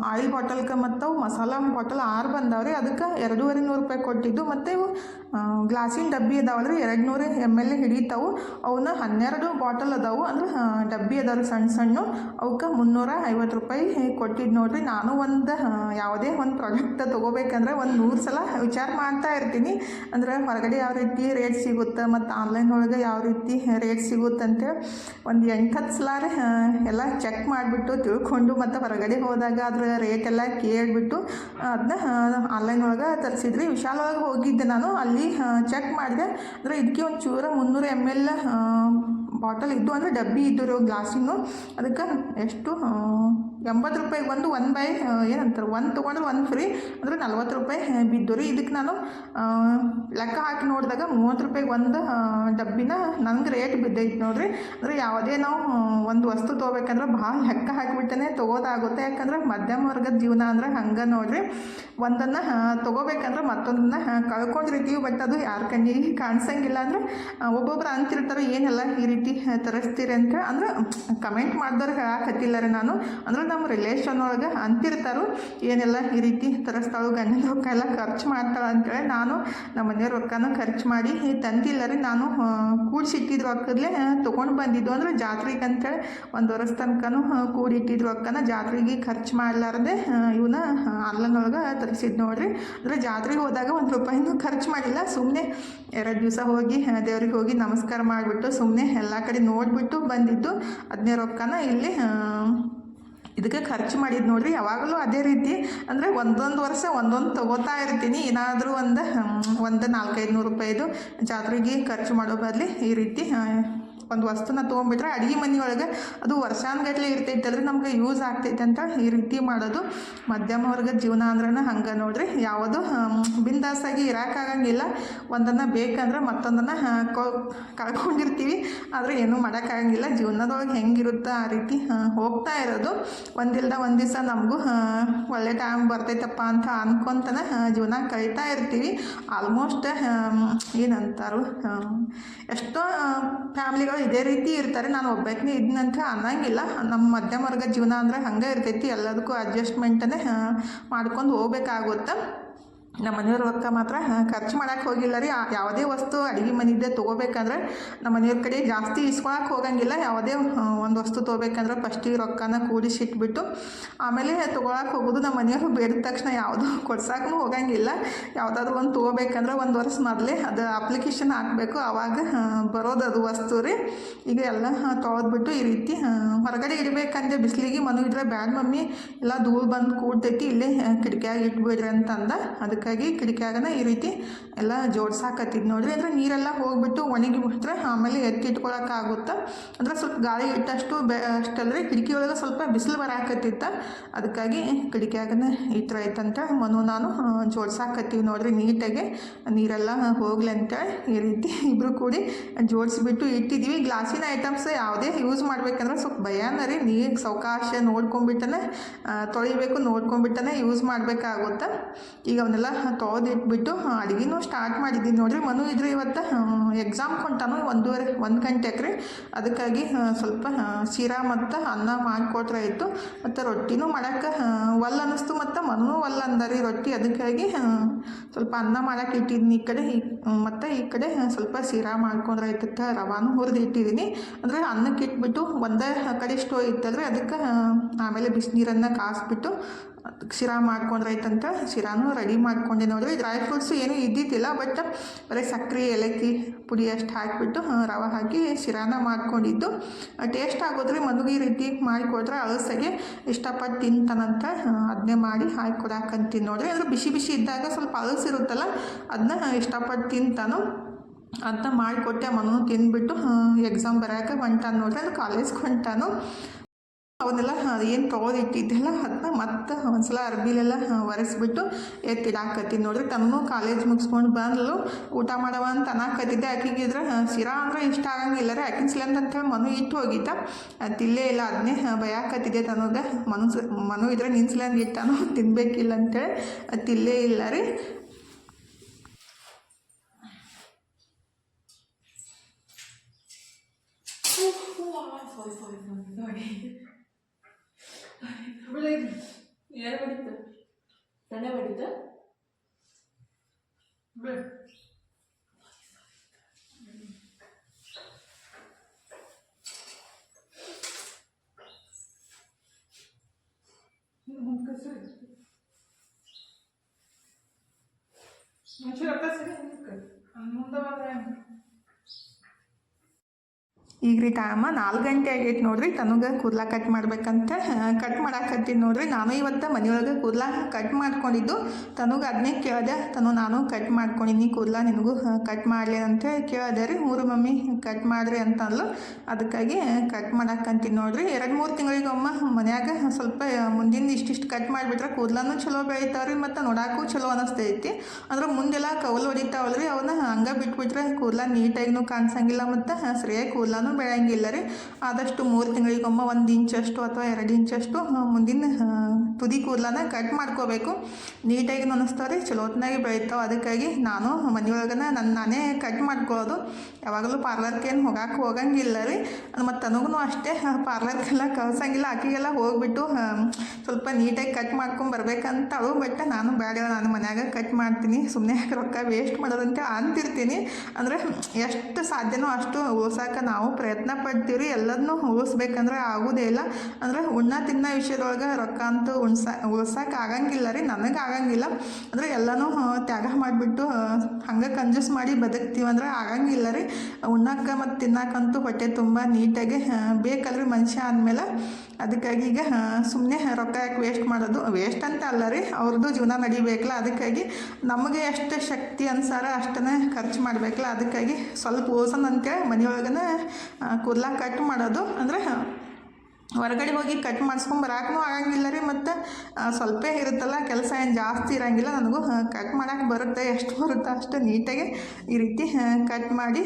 ಆಯಿಲ್ ಬಾಟಲ್ಗೆ ಮತ್ತು ಮಸಾಲ ಬಾಟಲ್ ಆರು ಬಂದಾವ್ರಿ. ಅದಕ್ಕೆ ಎರಡೂವರೆ ನೂರು ರೂಪಾಯಿ ಕೊಟ್ಟಿದ್ದು. ಮತ್ತು ಇವು ಗ್ಲಾಸಿನ ಡಬ್ಬಿ ಅದಾವಲ್ಲ ರೀ ಎರಡು ನೂರು ಎಂ ಎಲ್ ಹಿಡಿತಾವು. ಅವನ್ನ ಹನ್ನೆರಡು ಬಾಟಲ್ ಅದಾವು. ಅಂದ್ರೆ ಡಬ್ಬಿ ಅದಾವ ಸಣ್ಣ ಸಣ್ಣ. ಅವಕ್ಕೆ ಮುನ್ನೂರ ಐವತ್ತು ರೂಪಾಯಿ ಕೊಟ್ಟಿದ್ದು ನೋಡಿರಿ. ನಾನು ಒಂದು ಯಾವುದೇ ಒಂದು ಪ್ರಾಡಕ್ಟ್ ತೊಗೋಬೇಕಂದ್ರೆ ಒಂದು ನೂರು ಸಲ ವಿಚಾರ ಮಾಡ್ತಾ ಇರ್ತೀನಿ. ಅಂದ್ರೆ, ಹೊರಗಡೆ ಯಾವ ರೀತಿ ರೇಟ್ ಸಿಗುತ್ತೆ ಮತ್ತು ಆನ್ಲೈನ್ ಒಳಗೆ ಯಾವ ರೀತಿ ರೇಟ್ ಸಿಗುತ್ತೆ ಅಂತೇಳಿ ಒಂದು ಎಂಟು ಹತ್ತು ಸಲ ಎಲ್ಲ ಚೆಕ್ ಮಾಡಿಬಿಟ್ಟು ತಿಳ್ಕೊಂಡು ಮತ್ತು ಹೊರಗಡೆ ಹೋದಾಗ ಅದ್ರ ರೇಟ್ ಎಲ್ಲ ಕೇಳಿಬಿಟ್ಟು ಅದನ್ನ ಆನ್ಲೈನ್ ಒಳಗೆ ತರಿಸಿದ್ರಿ ವಿಶಾಲವಾಗಿ ಹೋಗಿದ್ದೆ ನಾನು. ಅಲ್ಲಿ ಚೆಕ್ ಮಾಡಿದೆ. ಅಂದರೆ, ಇದಕ್ಕೆ ಒಂದು ಮುನ್ನೂರು ಎಂ ಎಲ್ ಬಾಟಲ್ ಇದ್ದು ಅಂದರೆ ಡಬ್ಬಿ ಇದ್ದು ರೀ ಗ್ಲಾಸಿನು ಅದಕ್ಕೆ ಎಷ್ಟು ಎಂಬತ್ತು ರೂಪಾಯಿ ಒಂದು ಒನ್ ಬೈ ಏನಂತಾರೆ ಒಂದು ತೊಗೊಂಡ್ರೆ ಒಂದು ಫ್ರೀ ಅಂದರೆ ನಲ್ವತ್ತು ರೂಪಾಯಿ ಬಿದ್ದು ರೀ. ಇದಕ್ಕೆ ನಾನು ಲೆಕ್ಕ ಹಾಕಿ ನೋಡಿದಾಗ ಮೂವತ್ತು ರೂಪಾಯಿಗೆ ಒಂದು ಡಬ್ಬಿನ ನಂಗೆ ರೇಟ್ ಬಿದ್ದೈತೆ ನೋಡಿರಿ. ಅಂದರೆ ಯಾವುದೇ ನಾವು ಒಂದು ವಸ್ತು ತೊಗೋಬೇಕಂದ್ರೆ ಭಾಳ ಲೆಕ್ಕ ಹಾಕಿಬಿಟ್ಟನೆ ತೊಗೋದಾಗುತ್ತೆ. ಯಾಕಂದ್ರೆ ಮಧ್ಯಮ ವರ್ಗದ ಜೀವನ ಅಂದ್ರೆ ಹಂಗೆ ನೋಡಿರಿ. ಒಂದನ್ನು ತೊಗೋಬೇಕಂದ್ರೆ ಮತ್ತೊಂದನ್ನು ಕಳ್ಕೊಂಡಿರ್ತೀವಿ ಬಟ್ ಅದು ಯಾರ ಕಣ್ಣಿಗೆ ಕಾಣಿಸಂಗಿಲ್ಲ ಅಂದ್ರೆ ಒಬ್ಬೊಬ್ರು ಅಂತಿರ್ತಾರೆ, ಏನೆಲ್ಲ ಈ ರೀತಿ ತರಿಸ್ತೀರಿ ಅಂತ ಅಂದ್ರೆ ಕಮೆಂಟ್ ಮಾಡಿದವ್ರು ಹೇಳಕತ್ತಿಲ್ಲ ರೀ ನಾನು. ಅಂದ್ರೆ ನಮ್ಮ ರಿಲೇಷನ್ ಒಳಗೆ ಅಂತಿರ್ತಾರು, ಏನೆಲ್ಲ ಈ ರೀತಿ ತರಿಸ್ತಾಳು ಗಂಡನ ರೊಕ್ಕ ಎಲ್ಲ ಖರ್ಚು ಮಾಡ್ತಾಳೆ ಅಂತೇಳಿ ನಾನು ನಮ್ಮ ಮನೆಯವ್ರ ರೊಕ್ಕನ ಖರ್ಚು ಮಾಡಿ ತಂದಿಲ್ಲ ರೀ ನಾನು ಕೂಡಿಸಿಟ್ಟಿದ್ ರೊಕ್ಕದಲ್ಲೇ ತೊಗೊಂಡು ಬಂದಿದ್ದು ಅಂದ್ರೆ ಜಾತ್ರೆಗೆ ಅಂತೇಳಿ ಒಂದು ವರ್ಷ ತನಕನೂ ಕೂಡಿಟ್ಟಿದ್ ರೊಕ್ಕನ ಜಾತ್ರೆಗೆ ಖರ್ಚು ಮಾಡ್ಲಾರ್ದೆ ಇವನ್ನ ಆನ್ಲೈನ್ ಒಳಗೆ ತರಿಸಿದ್ದು ನೋಡ್ರಿ. ಅಂದ್ರೆ ಜಾತ್ರೆಗೆ ಹೋದಾಗ ಒಂದು ರೂಪಾಯಿನೂ ಖರ್ಚು ಮಾಡಿಲ್ಲ. ಸುಮ್ಮನೆ ಎರಡು ದಿವಸ ಹೋಗಿ ದೇವ್ರಿಗೆ ಹೋಗಿ ನಮಸ್ಕಾರ ಮಾಡಿಬಿಟ್ಟು ಸುಮ್ಮನೆ ಎಲ್ಲ ಕಡೆ ನೋಡಿಬಿಟ್ಟು ಬಂದಿದ್ದು. ಅದನ್ನೇ ರೊಕ್ಕನ ಇಲ್ಲಿ ಇದಕ್ಕೆ ಖರ್ಚು ಮಾಡಿದ್ದು ನೋಡಿರಿ. ಯಾವಾಗಲೂ ಅದೇ ರೀತಿ, ಅಂದರೆ ಒಂದೊಂದು ವರ್ಷ ಒಂದೊಂದು ತೊಗೋತಾ ಇರ್ತೀನಿ. ಏನಾದರೂ ಒಂದು ಒಂದು ನಾಲ್ಕೈದು ನೂರು ರೂಪಾಯಿದು ಜಾತ್ರೆಗೆ ಖರ್ಚು ಮಾಡೋ ಬದಲಿ ಈ ರೀತಿ ಒಂದು ವಸ್ತುನ ತೊಗೊಂಡ್ಬಿಟ್ರೆ ಅಡುಗೆ ಮನೆ ಒಳಗೆ ಅದು ಇರ್ತೈತೆ ಇರ್ತೈತಲ್ರಿ, ನಮ್ಗೆ ಯೂಸ್ ಆಗ್ತೈತೆ ಅಂತ ಈ ರೀತಿ ಮಾಡೋದು. ಮಧ್ಯಮ ವರ್ಗದ ಜೀವನ ಅಂದ್ರೆ ಹಂಗೆ ನೋಡ್ರಿ, ಯಾವುದು ಬಿಂದಾಸಾಗಿ ಇರೋಕ್ಕಾಗಂಗಿಲ್ಲ ಒಂದನ್ನು ಬೇಕಂದ್ರೆ ಮತ್ತೊಂದನ್ನು ಕಳ್ಕೊಂಡಿರ್ತೀವಿ. ಆದರೆ ಏನೂ ಮಾಡೋಕ್ಕಾಗಂಗಿಲ್ಲ, ಜೀವನದೊಳಗೆ ಹೆಂಗಿರುತ್ತೋ ಆ ರೀತಿ ಹೋಗ್ತಾ ಇರೋದು. ಒಂದಿಲ್ದ ಒಂದು ದಿವಸ ನಮಗೂ ಒಳ್ಳೆ ಟೈಮ್ ಬರ್ತೈತಪ್ಪ ಅಂತ ಅನ್ಕೊಂತನ ಜೀವನ ಕಳೀತಾ ಇರ್ತೀವಿ. ಆಲ್ಮೋಸ್ಟ್ ಏನಂತಾರು ಎಷ್ಟೋ ಫ್ಯಾಮ್ಲಿಗಳು ಇದೇ ರೀತಿ ಇರ್ತಾರೆ. ನಾನು ಒಬ್ಬಾಕಿನೇ ಇದ್ನಂತ ಅನ್ನಂಗಿಲ್ಲ. ನಮ್ಮ ಮಧ್ಯಮ ವರ್ಗ ಜೀವನ ಅಂದರೆ ಹಂಗೆ ಇರ್ತೈತಿ. ಎಲ್ಲದಕ್ಕೂ ಅಡ್ಜಸ್ಟ್ಮೆಂಟನ್ನೇ ಮಾಡ್ಕೊಂಡು ಹೋಗ್ಬೇಕಾಗುತ್ತೆ. ನಮ್ಮ ಮನೆಯವ್ರ ರೊಕ್ಕ ಮಾತ್ರ ಖರ್ಚು ಮಾಡಕ್ಕೆ ಹೋಗಿಲ್ಲ ರೀ. ಯಾವುದೇ ವಸ್ತು ಅಡುಗೆ ಮನೆಯದ್ದೇ ತೊಗೋಬೇಕಂದ್ರೆ ನಮ್ಮ ಮನೆಯವ್ರ ಕಡೆ ಜಾಸ್ತಿ ಇಸ್ಕೊಳಕ್ಕೆ ಹೋಗಂಗಿಲ್ಲ. ಯಾವುದೇ ಒಂದು ವಸ್ತು ತೊಗೋಬೇಕಂದ್ರೆ ಫಸ್ಟಿಗೆ ರೊಕ್ಕನ ಕೂಡಿಸಿ ಇಟ್ಬಿಟ್ಟು ಆಮೇಲೆ ತೊಗೊಳಕ್ಕೆ ಹೋಗೋದು ನಮ್ಮ ಮನೆಯವರು ಬೇಡಿದ ತಕ್ಷಣ. ಯಾವುದು ಕೊಡ್ಸಕ್ಕೂ ಹೋಗಂಗಿಲ್ಲ. ಯಾವುದಾದ್ರೂ ಒಂದು ತೊಗೋಬೇಕಂದ್ರೆ ಒಂದು ವರ್ಷ ಮೊದಲೇ ಅದು ಅಪ್ಲಿಕೇಶನ್ ಹಾಕಬೇಕು. ಆವಾಗ ಬರೋದು ಅದು ವಸ್ತು ರೀ. ಈಗ ಎಲ್ಲ ತೊಳೆದ್ಬಿಟ್ಟು ಈ ರೀತಿ ಹೊರಗಡೆ ಇಡಬೇಕಂದ್ರೆ ಬಿಸಿಲಿಗೆ ಮನು ಇಟ್ಟರೆ ಬ್ಯಾಡ್ ಮಮ್ಮಿ. ಎಲ್ಲ ಧೂಳು ಬಂದು ಕೂಡ್ತೈತಿ, ಇಲ್ಲೇ ಕಿಟಕಿಯಾಗಿ ಇಟ್ಬಿಡ್ರಿ ಅಂತಂದ. ಅದಕ್ಕಾಗಿ ಕಿಟಕಿಯಾಗನ ಈ ರೀತಿ ಎಲ್ಲ ಜೋಡ್ಸಾಕತ್ತಿದ್ ನೋಡ್ರಿ. ಅಂದ್ರೆ ನೀರೆಲ್ಲ ಹೋಗ್ಬಿಟ್ಟು ಒಣಗಿ ಬಿಟ್ರೆ ಆಮೇಲೆ ಎತ್ತಿಟ್ಕೊಳಕ್ಕಾಗುತ್ತೆ ಅಂದ್ರೆ ಸ್ವಲ್ಪ ಗಾಳಿ ಇಟ್ಟಷ್ಟು ಬೆ ಅಷ್ಟಲ್ರಿ ಕಿಟಕಿ ಒಳಗೆ ಸ್ವಲ್ಪ ಬಿಸಿಲು ಬರಾಕತ್ತಿತ್ತ. ಅದಕ್ಕಾಗಿ ಕಿಟಕಿಯಾಗನ ಇಟ್ರ ಐತಂತ ಮನು ನಾನು ಜೋಡ್ಸಾಕತ್ತೀವಿ ನೋಡ್ರಿ ನೀಟಾಗಿ. ನೀರೆಲ್ಲ ಹೋಗ್ಲಿ ಅಂತೇಳಿ ಈ ರೀತಿ ಇಬ್ಬರು ಕೂಡಿ ಜೋಡಿಸ್ಬಿಟ್ಟು ಇಟ್ಟಿದ್ದೀವಿ ಗ್ಲಾಸಿನ ಐಟಮ್ಸ್ ಯಾವುದೇ ಯೂಸ್ ಮಾಡ್ಬೇಕಂದ್ರೆ ಸ್ವಲ್ಪ ಭಯನ ರೀ. ನೀರು ಸಾವಕಾಶ ನೋಡ್ಕೊಂಬಿಟ್ಟನೆ ತೊಳಿಬೇಕು ನೋಡ್ಕೊಂಬಿಟ್ಟನೆ ಯೂಸ್ ಮಾಡಬೇಕಾಗುತ್ತೆ? ಈಗ ಅವನ್ನೆಲ್ಲ ತೊಳೆದಿಟ್ಬಿಟ್ಟು ಅಡುಗೆನೂ ಸ್ಟಾರ್ಟ್ ಮಾಡಿದ್ದೀನಿ. ನೋಡಿರಿ, ಮನು ಇದ್ರೆ ಇವತ್ತು ಎಕ್ಸಾಮ್ ಕೊಂಟಾನು ಒಂದೂವರೆ, ಒಂದು ಗಂಟೆಗೆ ರೀ ಅದಕ್ಕಾಗಿ ಸ್ವಲ್ಪ ಶಿರಾ ಮತ್ತು ಅನ್ನ ಮಾಡಿಕೊಟ್ರೆ ಆಯಿತು. ಮತ್ತು ರೊಟ್ಟಿನೂ ಮಾಡೋಕ್ಕೆ ಒಲ್ಲ ಅನ್ನಿಸ್ತು ಮತ್ತು ಮನೂ ಒಲ್ಲ ಅಂದರಿ ರೊಟ್ಟಿ. ಅದಕ್ಕಾಗಿ ಸ್ವಲ್ಪ ಅನ್ನ ಮಾಡಕ್ಕೆ ಇಟ್ಟಿದ್ದೀನಿ. ಈ ಕಡೆ ಮತ್ತು ಈ ಕಡೆ ಸ್ವಲ್ಪ ಶೀರಾ ಮಾಡ್ಕೊಂಡ್ರೆ ಆಯ್ತತ್ತ ರವಾನು ಹುರಿದು ಇಟ್ಟಿದ್ದೀನಿ. ಅಂದರೆ ಅನ್ನಕ್ಕೆ ಇಟ್ಬಿಟ್ಟು ಒಂದೇ ಕಡೆ ಸ್ಟೋ ಇತ್ತಲ್ರಿ. ಅದಕ್ಕೆ ಆಮೇಲೆ ಬಿಸಿನೀರನ್ನು ಅದಕ್ಕೆ ಶಿರಾ ಮಾಡ್ಕೊಂಡ್ರೆ ಆಯ್ತಂತ? ಶಿರಾನು ರೆಡಿ ಮಾಡ್ಕೊಂಡೆ ನೋಡಿರಿ. ಡ್ರೈ ಫ್ರೂಟ್ಸು ಏನೂ ಇದ್ದಿದ್ದಿಲ್ಲ ಬಟ್ ಬರೀ ಸಕ್ಕರೆ ಏಲಕ್ಕಿ ಪುಡಿ ಅಷ್ಟು ಹಾಕಿಬಿಟ್ಟು ರವೆ ಹಾಕಿ ಶಿರಾನ ಮಾಡ್ಕೊಂಡಿದ್ದು. ಟೇಸ್ಟ್ ಆಗೋದ್ರೆ ಮದುವೆ ರೀತಿ ಮಾಡಿಕೊಟ್ರೆ ಅಳಸಾಗೆ ಇಷ್ಟಪಟ್ಟು ತಿಂತಾನಂತ. ಅದನ್ನೇ ಮಾಡಿ ಹಾಕಿ ಕೊಡಾಕಂತೀನಿ ನೋಡ್ರಿ. ಅಂದರೆ ಬಿಸಿ ಬಿಸಿ ಇದ್ದಾಗ ಸ್ವಲ್ಪ ಅಳಸಿರುತ್ತಲ್ಲ ಅದನ್ನ ಇಷ್ಟಪಟ್ಟು ತಿಂತಾನು. ಅಂತ ಮಾಡಿಕೊಟ್ಟೆ ಮನೂ ತಿಂದ್ಬಿಟ್ಟು ಎಕ್ಸಾಮ್ ಬರೋಕೆ ಹೊಂಟಾನು ನೋಡ್ರಿ. ಅದು ಕಾಲೇಜ್ಗೆ ಹೊಂಟಾನು. ಅವನ್ನೆಲ್ಲ ಏನು ತೊಗೊಂಡಿಟ್ಟಿದ್ದೆಲ್ಲ ಅದನ್ನ ಮತ್ತೆ ಒಂದ್ಸಲ ಅರ್ಬಿಲೆಲ್ಲ ಒರೆಸ್ಬಿಟ್ಟು ಎತ್ತಿಡಾಕತ್ತೀನಿ ನೋಡ್ರಿ ತನ್ನೂ ಕಾಲೇಜ್ ಮುಗಿಸ್ಕೊಂಡು ಬಂದ್ಲು, ಊಟ ಮಾಡವ ಅಂತ ಅನ್ನಕತ್ತಿದ್ದೆ. ಆಕಿಗೆ ಇದ್ರೆ ಶಿರಾ ಅಂದ್ರೆ ಇಷ್ಟ ಆಗಂಗಿಲ್ಲ ರೀ. ಆಕಿನ ಸಿಲಂದ್ ಅಂತೇಳಿ ಮನು ಇಟ್ಟು ಹೋಗಿದ್ದ. ತಿಲ್ಲೇ ಇಲ್ಲ ಅದನ್ನೇ ಭಯಾಕತ್ತಿದೆ ತನಗೆ ಮನು ಮನು ಇದ್ರೆ ನಿನ್ನ ಸಿಲಂದ್ ಇಟ್ಟಾನು ತಿನ್ಬೇಕಿಲ್ಲ ಅಂತೇಳಿ ತಿಲ್ಲೇ ಇಲ್ಲ ರೀ. ಯಾರು ಹೊಡಿತು ಸಣ್ಣ ಹೊಡಿತು ಈಗ ರೀ ಟೈಮ ನಾಲ್ಕು ಗಂಟೆ ಆಗೈತೆ ನೋಡ್ರಿ, ತನಗೆ ಕೂದಲ ಕಟ್ ಮಾಡ್ಬೇಕಂತ ಕಟ್ ಮಾಡಾಕತ್ತೀನಿ ನೋಡ್ರಿ. ನಾನು ಇವತ್ತು ಮನೆಯೊಳಗೆ ಕೂದಲ ಕಟ್ ಮಾಡ್ಕೊಂಡಿದ್ದು. ತನಗೆ ಅದನ್ನೇ ಕೇಳಿದೆ, ತನು ನಾನು ಕಟ್ ಮಾಡ್ಕೊಂಡಿನಿ ಕೂದಲ, ನಿನಗೂ ಕಟ್ ಮಾಡಲಿ ಅಂತ ಕೇಳಿದೆ ರೀ. ಮೂರು ಮಮ್ಮಿ ಕಟ್ ಮಾಡ್ರಿ ಅಂತಂದ್ಲು. ಅದಕ್ಕಾಗಿ ಕಟ್ ಮಾಡಾಕಂತೀನಿ ನೋಡ್ರಿ. ಎರಡು ಮೂರು ತಿಂಗಳಿಗೊಮ್ಮ ಮನ್ಯಾಗ ಸ್ವಲ್ಪ ಮುಂದಿನ ಇಷ್ಟಿಷ್ಟು ಕಟ್ ಮಾಡಿಬಿಟ್ರೆ ಕೂದಲನೂ ಚಲೋ ಬೆಳಿತಾವ್ರಿ ಮತ್ತು ನೋಡಾಕು ಚಲೋ ಅನಿಸ್ತೈತಿ. ಅಂದ್ರೆ ಮುಂದೆಲ್ಲ ಕವಲು ಹೊಡಿತಾವಲ್ರಿ, ಅವನ್ನ ಹಂಗೆ ಬಿಟ್ಬಿಟ್ರೆ ಕೂದಲ ನೀಟಾಗಿನೂ ಕಾಣಿಸಂಗಿಲ್ಲ ಮತ್ತು ಸರಿಯಾಗಿ ಕೂದಲನೂ ಬೆಳೆಯಂಗಿಲ್ಲ ರೀ ಆದಷ್ಟು ಮೂರು ತಿಂಗಳಿಗೊಮ್ಮೆ ಒಂದು ಇಂಚಷ್ಟು ಅಥವಾ ಎರಡು ಇಂಚಷ್ಟು ಮುಂದಿನ ತುದಿ ಕೂದಲನ್ನ ಕಟ್ ಮಾಡ್ಕೋಬೇಕು. ನೀಟಾಗಿ ನೆನೆಸ್ತಾವೆ ರೀ ಚಲೋ ಹೊತ್ನಾಗೆ ಬೆಳಿತಾವೆ. ಅದಕ್ಕಾಗಿ ನಾನು ಮನೆಯೊಳಗನ ನನ್ನ ನಾನೇ ಕಟ್ ಮಾಡ್ಕೊಳ್ಳೋದು ಯಾವಾಗಲೂ ಪಾರ್ಲರ್ಗೆ ಏನು ಹೋಗಕ್ಕೆ ಹೋಗಂಗಿಲ್ಲ ರೀ ಮತ್ತು ತನಗೂ ಅಷ್ಟೇ ಪಾರ್ಲರ್ಗೆಲ್ಲ ಕಳ್ಸಂಗಿಲ್ಲ ಆಕೆಗೆಲ್ಲ ಹೋಗಿಬಿಟ್ಟು ಸ್ವಲ್ಪ ನೀಟಾಗಿ ಕಟ್ ಮಾಡ್ಕೊಂಡು ಬರ್ಬೇಕಂತಳು ಬಟ್ ನಾನು ಬೇಡ ನಾನು ಮನ್ಯಾಗ ಕಟ್ ಮಾಡ್ತೀನಿ. ಸುಮ್ಮನೆ ರೊಕ್ಕ ವೇಸ್ಟ್ ಮಾಡೋದಂತೆ ಅಂತಿರ್ತೀನಿ. ಅಂದರೆ ಎಷ್ಟು ಸಾಧ್ಯನೋ ಅಷ್ಟು ಓಸಾಕ ನಾವು ಪ್ರಯತ್ನ ಪಡ್ತೀವಿ ಎಲ್ಲದನ್ನು ಉಳಿಸ್ಬೇಕಂದ್ರೆ ಆಗೋದೇ ಇಲ್ಲ. ಅಂದರೆ ಉಣ್ಣ ತಿನ್ನೋ ವಿಷಯದೊಳಗೆ ರೊಕ್ಕ ಅಂತೂ ಉಣ್ಸ, ಉಳ್ಸೋಕೆ ಆಗಂಗಿಲ್ಲ ರೀ, ನನಗೆ ಆಗಂಗಿಲ್ಲ. ಅಂದರೆ ಎಲ್ಲನೂ ತ್ಯಾಗ ಮಾಡಿಬಿಟ್ಟು ಹಂಗೆ ಕಂಜೂಸ್ ಮಾಡಿ ಬದುಕ್ತೀವಿ ಅಂದ್ರೆ ಆಗಂಗಿಲ್ಲ ರೀ. ಉಣ್ಣಕ್ಕೆ ಮತ್ತು ತಿನ್ನಕ್ಕಂತೂ ಹೊಟ್ಟೆ ತುಂಬ ನೀಟಾಗಿ ಬೇಕಲ್ರಿ ಮನುಷ್ಯ ಅಂದಮೇಲೆ ಅದಕ್ಕಾಗಿ ಈಗ ಸುಮ್ಮನೆ ರೊಕ್ಕ ಯಾಕೆ ವೇಸ್ಟ್ ಮಾಡೋದು. ವೇಸ್ಟ್ ಅಂತ ಅಲ್ಲ ರೀ, ಅವ್ರದ್ದು ಜೀವನ ನಡಿಬೇಕಲ್ಲ, ಅದಕ್ಕಾಗಿ ನಮಗೆ ಎಷ್ಟು ಶಕ್ತಿ ಅನುಸಾರ ಅಷ್ಟನ್ನು ಖರ್ಚು ಮಾಡಬೇಕಲ್ಲ, ಅದಕ್ಕಾಗಿ ಸ್ವಲ್ಪ ಓಸನ್ ಅಂತೇಳಿ ಮನೆಯೊಳಗನೆ ಕೂದಲ ಕಟ್ ಮಾಡೋದು. ಅಂದರೆ, ಹೊರಗಡೆ ಹೋಗಿ ಕಟ್ ಮಾಡಿಸ್ಕೊಂಡು ಬರಾಕೂ ಆಗಂಗಿಲ್ಲ ರೀ, ಮತ್ತು ಸ್ವಲ್ಪ ಇರುತ್ತಲ್ಲ, ಕೆಲಸ ಏನು ಜಾಸ್ತಿ ಇರಂಗಿಲ್ಲ, ನನಗೂ ಕಟ್ ಮಾಡೋಕೆ ಬರುತ್ತೆ, ಎಷ್ಟು ಬರುತ್ತೆ ಅಷ್ಟು ನೀಟಾಗಿ ಈ ರೀತಿ ಕಟ್ ಮಾಡಿ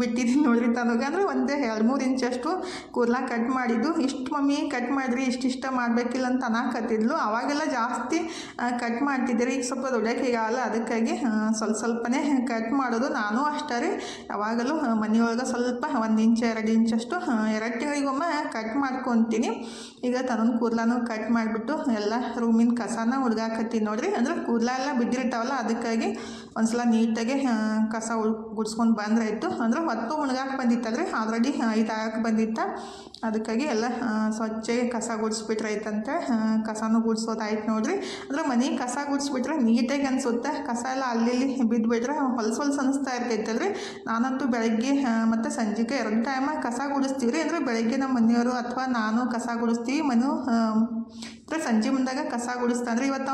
ಬಿಟ್ಟಿದ್ದೀನಿ ನೋಡ್ರಿ ತನಗೆ ಅಂದರೆ ಒಂದೇ ಎರಡು ಮೂರು ಇಂಚಷ್ಟು ಕೂದಲ ಕಟ್ ಮಾಡಿದ್ದು. ಇಷ್ಟು ಮಮ್ಮಿ ಕಟ್ ಮಾಡಿರಿ ಇಷ್ಟಿಷ್ಟ ಮಾಡಬೇಕಿಲ್ಲ ಅಂತ ಅನ್ನಕತ್ತಿದ್ಲು ಅವಾಗೆಲ್ಲ ಜಾಸ್ತಿ ಕಟ್ ಮಾಡ್ತಿದ್ದೀರಿ. ಈಗ ಸ್ವಲ್ಪ ಆಗಲ್ಲ ಅದಕ್ಕಾಗಿ ಸ್ವಲ್ಪ ಸ್ವಲ್ಪನೇ ಕಟ್ ಮಾಡೋದು. ನಾನು ಅಷ್ಟೇ ರೀ, ಯಾವಾಗಲೂ ಮನೆಯೊಳಗೆ ಸ್ವಲ್ಪ ಒಂದು ಇಂಚ್, ಎರಡು ಇಂಚಷ್ಟು ಎರಡು ತಿಂಗಳಿಗೊಮ್ಮೆ ಕಟ್ ಮಾಡ್ಕೊತೀನಿ. ಈಗ ತನ್ನ ಕೂರ್ಲನೂ ಕಟ್ ಮಾಡಿಬಿಟ್ಟು ಎಲ್ಲ ರೂಮಿನ ಕಸನ ಹುಡುಗಾಕತ್ತೀನಿ ನೋಡಿರಿ. ಅಂದ್ರೆ ಕೂದಲ ಎಲ್ಲ ಬಿದ್ದಿರ್ತಾವಲ್ಲ, ಅದಕ್ಕಾಗಿ ಒಂದ್ಸಲ ನೀಟಾಗಿ ಕಸ ಗುಡ್ಸ್ಕೊಂಡು ಬಂದ್ರಾಯ್ತು. ಅಂದ್ರೆ ಹೊತ್ತು ಮುಳುಗಾಕ್ ಬಂದಿತ್ತಂದ್ರೆ ಆಲ್ರೆಡಿ ಇದಾಗಕ್ಕೆ ಬಂದಿತ್ತ. ಅದಕ್ಕಾಗಿ ಎಲ್ಲ ಸ್ವಚ್ಛಾಗಿ ಕಸ ಗುಡಿಸ್ಬಿಟ್ರೆ ಆಯ್ತಂತ ಆ, ಕಸನೂ ಗುಡ್ಸೋದಾಯ್ತು ನೋಡ್ರಿ. ಅಂದ್ರೆ ಮನೆ ಕಸ ಗುಡಿಸ್ಬಿಟ್ರೆ ನೀಟಾಗಿ ಅನ್ಸುತ್ತೆ. ಕಸ ಎಲ್ಲ ಅಲ್ಲಿ ಬಿದ್ದುಬಿಟ್ರೆ ಹೊಲಸು ಹೊಲ್ಸು ಅನಿಸ್ತಾ ಇರ್ತೈತಲ್ರಿ. ನಾನಂತೂ ಬೆಳಗ್ಗೆ ಮತ್ತು ಸಂಜೆಗೆ ಎರಡು ಟೈಮ ಕಸ ಗುಡಿಸ್ತೀವಿ ರೀ ಅಂದರೆ ಬೆಳಗ್ಗೆ ನಮ್ಮ ಮನೆಯವರು ಅಥವಾ ನಾನು ಕಸ ಗುಡಿಸ್ತೀವಿ. ಮನು ಅಂದರೆ ಸಂಜೆ ಮುಂದಾಗ ಕಸ ಗುಡಿಸ್ತಾ ಅಂದ್ರೆ ಇವತ್ತು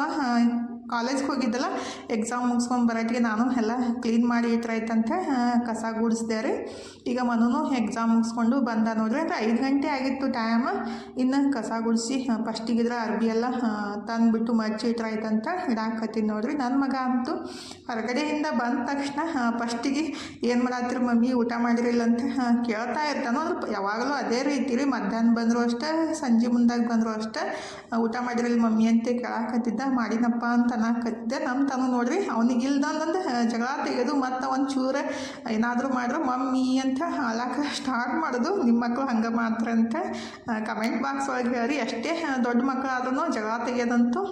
ಕಾಲೇಜ್ಗೆ ಹೋಗಿದ್ದಲ್ಲ ಎಕ್ಸಾಮ್ ಮುಗಿಸ್ಕೊಂಡು ಬರೋಟಿಗೆ ನಾನು ಎಲ್ಲ ಕ್ಲೀನ್ ಮಾಡಿ ಇಟ್ರಾಯ್ತಂತೆ ಕಸ ಗುಡಿಸ್ದೆ ರೀ. ಈಗ ಮನೂ ಎಕ್ಸಾಮ್ ಮುಗಿಸ್ಕೊಂಡು ಬಂದ ನೋಡ್ರಿ, ಅಂದರೆ ಐದು ಗಂಟೆ ಆಗಿತ್ತು ಟೈಮ್ ಇನ್ನು ಕಸ ಗುಡಿಸಿ ಫಸ್ಟಿಗಿದ್ರೆ ಅರ್ಬಿ ಎಲ್ಲ ತಂದುಬಿಟ್ಟು ಮಚ್ಚಿ ಇಟ್ರಾಯ್ತಂತ ಇಡಾಕತ್ತೀನಿ ನೋಡ್ರಿ. ನನ್ನ ಮಗ ಅಂತೂ ಹೊರಗಡೆಯಿಂದ ಬಂದ ತಕ್ಷಣ ಫಸ್ಟಿಗೆ ಏನು ಮಾಡತ್ತೀರಿ ಮಮ್ಮಿ, ಊಟ ಮಾಡಿರಿಲ್ಲ ಅಂತ ಕೇಳ್ತಾ ಇರ್ತಾನೋ. ಅಂದ್ರೆ ಯಾವಾಗಲೂ ಅದೇ ರೀತಿ ರೀ, ಮಧ್ಯಾಹ್ನ ಬಂದರು ಅಷ್ಟೇ, ಸಂಜೆ ಮುಂದಾಗ ಬಂದರು ಅಷ್ಟೇ ಊಟ ಮಾಡಿರಲಿಲ್ಲ ಮಮ್ಮಿ ಅಂತ ಕೇಳಾಕತ್ತಿದ್ದ, ಮಾಡಿನಪ್ಪ ಅಂತ ಅನ್ನಕತ್ತಿದ್ದೆ ನಮ್ಮ ತನು ನೋಡ್ರಿ, ಅವನಿಗೆ ಇಲ್ದಂದಂದು ಜಗಳ ತೆಗೆದು ಮತ್ತು ಒಂದು ಚೂರ ಏನಾದರೂ ಮಾಡ್ರೆ ಮಮ್ಮಿ ಅಂತ ಹಾಲಾಕ ಸ್ಟಾರ್ಟ್ ಮಾಡೋದು. ನಿಮ್ಮ ಮಕ್ಕಳು ಹಂಗೆ ಅಂತ ಕಮೆಂಟ್ ಬಾಕ್ಸ್ ಒಳಗೆ ಹೇಳಿ ಎಷ್ಟೇ ದೊಡ್ಡ ಮಕ್ಕಳಾದ್ರೂ ಜಗಳ ತೆಗೆಯೋದಂತೂ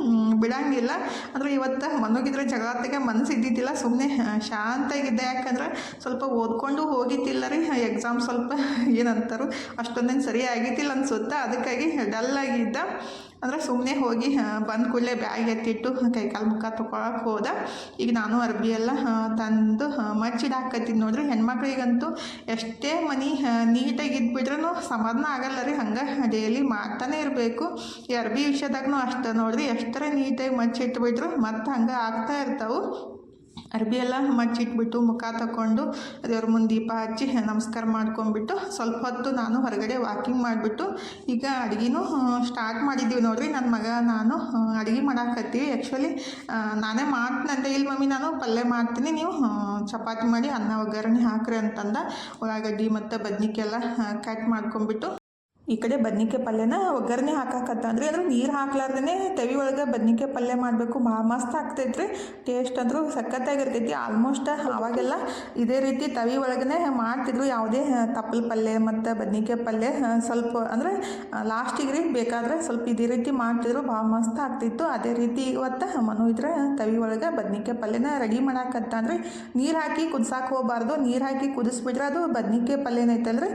ಬಿಡಂಗಿಲ್ಲ. ಅಂದರೆ ಇವತ್ತು ಮನೋಗಿದ್ರೆ ಜಗಳ ತೆಗೆ ಮನಸ್ಸು ಇದ್ದಿದ್ದಿಲ್ಲ ಸುಮ್ಮನೆ ಶಾಂತಾಗಿದ್ದೆ. ಯಾಕಂದ್ರೆ ಸ್ವಲ್ಪ ಓದ್ಕೊಂಡು ಹೋಗಿದ್ದಿಲ್ಲ ರೀ. ಎಕ್ಸಾಮ್ ಸ್ವಲ್ಪ ಏನಂತಾರು, ಅಷ್ಟೊಂದೇನು ಸರಿ ಆಗಿದ್ದಿಲ್ಲ ಅನ್ಸುತ್ತೆ. ಅದಕ್ಕಾಗಿ ಡಲ್ ಆಗಿದ್ದ. ಅಂದರೆ ಸುಮ್ಮನೆ ಹೋಗಿ ಬಂದ ಕೂಡಲೇ ಬ್ಯಾಗ್ ಎತ್ತಿಟ್ಟು ಕೈ ಕಾಲು ಮುಖ ತೊಗೊಳಕ್ಕೆ ಹೋದ. ಈಗ ನಾನು ಅರ್ಬಿ ಎಲ್ಲ ತಂದು ಮಚ್ಚಿಡಾಕತ್ತೀನಿ ನೋಡ್ರಿ. ಹೆಣ್ಮಕ್ಳಿಗಂತೂ ಎಷ್ಟೇ ಮನೆ ನೀಟಾಗಿ ಇದ್ಬಿಟ್ರೂ ಸಮಾಧಾನ ಆಗಲ್ಲ ರೀ. ಹಂಗೆ ಡೈಲಿ ಮಾಡ್ತಾನೆ ಇರಬೇಕು. ಈ ಅರ್ಬಿ ವಿಷಯದಾಗೂ ಅಷ್ಟೇ ನೋಡ್ರಿ. ಎಷ್ಟರ ನೀಟಾಗಿ ಮಚ್ಚಿಟ್ಬಿಟ್ರು ಮತ್ತು ಹಂಗೆ ಆಗ್ತಾ ಇರ್ತಾವೆ. ಅರ್ಬಿ ಎಲ್ಲ ಮಚ್ಚಿಟ್ಬಿಟ್ಟು ಮುಖ ತಗೊಂಡು ದೇವ್ರ ಮುಂದೆ ದೀಪ ಹಚ್ಚಿ ನಮಸ್ಕಾರ ಮಾಡ್ಕೊಂಡ್ಬಿಟ್ಟು ಸ್ವಲ್ಪ ಹೊತ್ತು ನಾನು ಹೊರಗಡೆ ವಾಕಿಂಗ್ ಮಾಡಿಬಿಟ್ಟು ಈಗ ಅಡುಗೆನೂ ಸ್ಟಾರ್ಟ್ ಮಾಡಿದ್ದೀವಿ ನೋಡಿರಿ. ನನ್ನ ಮಗ ನಾನು ಅಡುಗೆ ಮಾಡಾಕತ್ತೀವಿ ಆ್ಯಕ್ಚುಲಿ ನಾನೇ ಮಾಡ್ತೀನಂತೆ ಇಲ್ಲಿ ಮಮ್ಮಿ ನಾನು ಪಲ್ಯ ಮಾಡ್ತೀನಿ. ನೀವು ಚಪಾತಿ ಮಾಡಿ ಅನ್ನ ಒಗ್ಗರಣೆ ಹಾಕ್ರಿ ಅಂತಂದ. ಉಳ್ಳಾಗಡ್ಡಿ ಮತ್ತು ಬದ್ನಿಕಾಯಿ ಎಲ್ಲ ಕಟ್ ಮಾಡ್ಕೊಂಡ್ಬಿಟ್ಟು ಈ ಕಡೆ ಬದ್ನಿಕಾಯಿ ಪಲ್ಯನ ಒಗ್ಗರಣೆ ಹಾಕಾಕತ್ತಂದ್ರಿ ಅಂದ್ರೆ ನೀರು ಹಾಕ್ಲಾರ್ದೇ ತವಿ ಒಳಗೆ ಬದ್ನಿಕಾಯಿ ಪಲ್ಯ ಮಾಡಬೇಕು. ಭಾಳ ಮಸ್ತ್ ಆಗ್ತೈತ್ರಿ. ಟೇಸ್ಟ್ ಅಂದರೂ ಸಖತ್ತಾಗಿರ್ತೈತಿ. ಆಲ್ಮೋಸ್ಟ್ ಅವಾಗೆಲ್ಲ ಇದೇ ರೀತಿ ತವಿ ಒಳಗನೆ ಮಾಡ್ತಿದ್ರು. ಯಾವುದೇ ತಪ್ಪಲ್ ಪಲ್ಯ ಮತ್ತು ಬದ್ನಿಕಾಯಿ ಪಲ್ಯ ಸ್ವಲ್ಪ ಅಂದರೆ ಲಾಸ್ಟಿಗೆ ರೀ ಬೇಕಾದ್ರೆ ಸ್ವಲ್ಪ ಇದೇ ರೀತಿ ಮಾಡ್ತಿದ್ರು. ಭಾಳ ಮಸ್ತ್ ಆಗ್ತಿತ್ತು. ಅದೇ ರೀತಿ ಇವತ್ತು ಮನು ಇದ್ರೆ ತವಿ ಒಳಗೆ ಬದ್ನಿಕಾಯಿ ಪಲ್ಯನ ರೆಡಿ ಮಾಡಾಕತ್ತಂದ್ರಿ ನೀರು ಹಾಕಿ ಕುದಿಸಾಕೆ ಹೋಗ್ಬಾರ್ದು. ನೀರು ಹಾಕಿ ಕುದಿಸ್ಬಿಟ್ರೆ ಅದು ಬದ್ನಿಕಾಯಿ ಪಲ್ಯ ಏನೈತಲ್ರಿ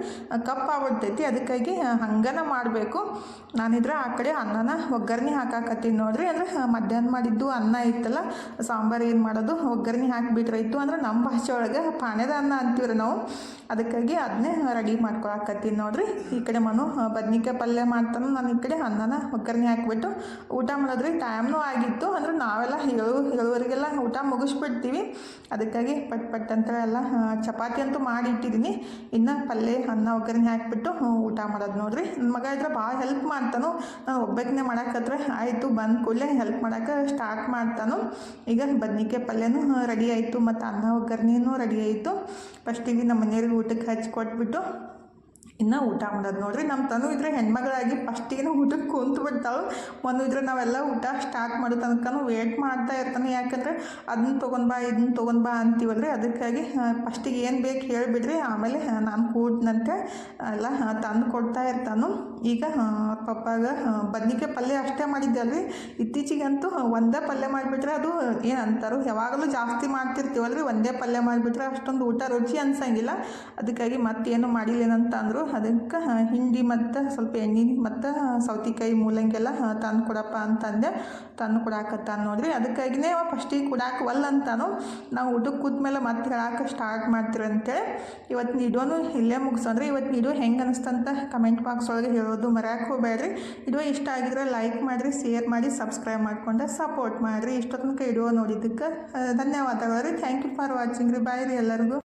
ಕಪ್ ಆಗ್ಬಿಡ್ತೈತಿ ಅದಕ್ಕಾಗಿ ಹಂಗನ ಮಾಡಬೇಕು. ನಾನಿದ್ರೆ ಆ ಕಡೆ ಅನ್ನನ ಒಗ್ಗರಣೆ ಹಾಕಾಕತ್ತೀನಿ ನೋಡ್ರಿ. ಅಂದ್ರೆ ಮಧ್ಯಾಹ್ನ ಮಾಡಿದ್ದು ಅನ್ನ ಇತ್ತಲ್ಲ, ಸಾಂಬಾರು ಏನು ಮಾಡೋದು, ಒಗ್ಗರಣೆ ಹಾಕಿಬಿಟ್ರೆ ಇತ್ತು ಅಂದ್ರೆ, ನಮ್ಮ ಭಾಷೆ ಒಳಗೆ ಪಾಣ್ಯದ ಅನ್ನ ಅಂತೀವ್ರಿ ನಾವು. ಅದಕ್ಕಾಗಿ ಅದನ್ನೇ ರೆಡಿ ಮಾಡ್ಕೊಳಕತ್ತೀನಿ ನೋಡ್ರಿ. ಈ ಕಡೆ ಮನು ಬದ್ನಿಕಾಯಿ ಪಲ್ಯ ಮಾಡ್ತಾನೆ. ನಾನು ಈ ಕಡೆ ಅನ್ನನ ಒಗ್ಗರಣೆ ಹಾಕಿಬಿಟ್ಟು ಊಟ ಮಾಡಿದ್ರಿ. ಟೈಮ್ನೂ ಆಗಿತ್ತು. ಅಂದ್ರೆ, ನಾವೆಲ್ಲ ಏಳು, ಏಳುವರೆಗೆಲ್ಲ ಊಟ ಮುಗಿಸ್ಬಿಡ್ತೀವಿ. ಅದಕ್ಕಾಗಿ ಪಟ್ ಪಟ್ ಅಂತ ಎಲ್ಲ ಚಪಾತಿ ಅಂತೂ ಮಾಡಿ ಇಟ್ಟಿದ್ದೀನಿ ಇನ್ನು ಪಲ್ಯ, ಅನ್ನ ಒಗ್ಗರಣೆ ಹಾಕಿಬಿಟ್ಟು ಊಟ ಮಾಡೋದು ನೋಡ್ರಿ. ನನ್ನ ಮಗ ಇದ್ರೆ ಭಾಳ ಹೆಲ್ಪ್ ಮಾಡ್ತಾನು. ನಾನು ಒಬ್ಬಕ್ಕೆ ಆಯಿತು, ಬಂದ ಕೂಡಲೇ ಹೆಲ್ಪ್ ಮಾಡೋಕೆ ಸ್ಟಾರ್ಟ್ ಮಾಡ್ತಾನು. ಈಗ ಬದ್ನಿಕಾಯಿ ಪಲ್ಯನೂ ರೆಡಿ ಆಯಿತು, ಮತ್ತು ಅನ್ನ ಒಗ್ಗರಣೆನೂ ರೆಡಿ ಆಯಿತು. ಫಸ್ಟಿಗೆ ನಮ್ಮ ಮನೆಯವ್ರಿಗೆ ಊಟಕ್ಕೆ ಹಚ್ಚಿ ಕೊಟ್ಬಿಟ್ಟು ಇನ್ನು ಊಟ ಮಾಡೋದು ನೋಡ್ರಿ. ನಮ್ಮ ತನು ಇದ್ರೆ ಹೆಣ್ಮಗಳಾಗಿ ಫಸ್ಟಿಗೆ ಊಟಕ್ಕೆ ಕುಂತು ಬಿಡ್ತಾವೆ ಒಂದು ಇದ್ರೆ ನಾವೆಲ್ಲ ಊಟ ಸ್ಟಾರ್ಟ್ ಮಾಡೋ ತನಕನೂ ವೇಟ್ ಮಾಡ್ತಾ ಇರ್ತಾನೆ. ಯಾಕಂದ್ರೆ ಅದನ್ನ ತೊಗೊಂಡ್ ಬಾ, ಇದನ್ನ ತೊಗೊಂಡ್ ಬಾ ಅಂತೀವಲ್ರಿ. ಅದಕ್ಕಾಗಿ ಫಸ್ಟಿಗೆ ಏನು ಬೇಕು ಹೇಳಿಬಿಡ್ರಿ. ಆಮೇಲೆ ನಾನು ಕೂಡ್ನಂತೆ ಎಲ್ಲ ತಂದು ಕೊಡ್ತಾ ಇರ್ತಾನು. ಈಗ ಪಪ್ಪಾಗ ಬದ್ನಿಕಾಯಿ ಪಲ್ಯ ಅಷ್ಟೇ ಮಾಡಿದ್ದೆ ಅಲ್ರಿ ಇತ್ತೀಚಿಗಂತೂ ಒಂದೇ ಪಲ್ಯ ಮಾಡಿಬಿಟ್ರೆ ಅದು ಏನು ಅಂತಾರೋ ಯಾವಾಗಲೂ ಜಾಸ್ತಿ ಮಾಡ್ತಿರ್ತೀವಲ್ರಿ. ಒಂದೇ ಪಲ್ಯ ಮಾಡಿಬಿಟ್ರೆ ಅಷ್ಟೊಂದು ಊಟ ರುಚಿ ಅನ್ಸಂಗಿಲ್ಲ. ಅದಕ್ಕಾಗಿ ಮತ್ತೇನು ಮಾಡಿಲ್ಲೇನಂತ ಅಂದರು ಅದಕ್ಕೆ ಹಿಂಡಿ ಮತ್ತು ಸ್ವಲ್ಪ ಎಣ್ಣೆ ಮತ್ತು ಸೌತಿಕಾಯಿ ಮೂಲಂಗೆಲ್ಲ ತಂದು ಕೊಡಪ್ಪ ಅಂತಂದೆ. ತಂದು ಕೊಡಾಕತ್ತಾನ ನೋಡ್ರಿ. ಅದಕ್ಕಾಗಿನೇ ಅವ ಫಸ್ಟಿಗೆ ಕೊಡಾಕ ಒಲ್ಲ ಅಂತಾನು. ನಾವು ಊಟಕ್ಕೆ ಕೂತ್ಮೇಲೆ ಮತ್ತೆ ಹೇಳಕ್ಕೆ ಸ್ಟಾರ್ಟ್ ಮಾಡ್ತೀರಂತೇಳಿ ಇವತ್ತು ನೀಡೋನು ಇಲ್ಲೇ ಮುಗಿಸೋಂದ್ರೆ. ಇವತ್ತು ನೀಡು ಹೆಂಗೆ ಅನಿಸ್ತಂತ ಕಮೆಂಟ್ ಬಾಕ್ಸ್ ಒಳಗೆ ಹೇಳೋದು ಮರ್ಯಾಕೆ ಹೋಗ್ಬೇಡ್ರಿ. ಇಡೋ ಇಷ್ಟ ಆಗಿದ್ರೆ ಲೈಕ್ ಮಾಡಿರಿ ಶೇರ್ ಮಾಡಿ ಸಬ್ಸ್ಕ್ರೈಬ್ ಮಾಡಿಕೊಂಡು ಸಪೋರ್ಟ್ ಮಾಡಿರಿ. ಇಷ್ಟೊತ್ತನಕ ಇಡೋ ನೋಡಿದ್ದಕ್ಕೆ ಧನ್ಯವಾದಗಳು ರೀ. ಥ್ಯಾಂಕ್ ಯು ಫಾರ್ ವಾಚಿಂಗ್ ರೀ. ಬಾಯ್ ರೀ ಎಲ್ಲರಿಗೂ.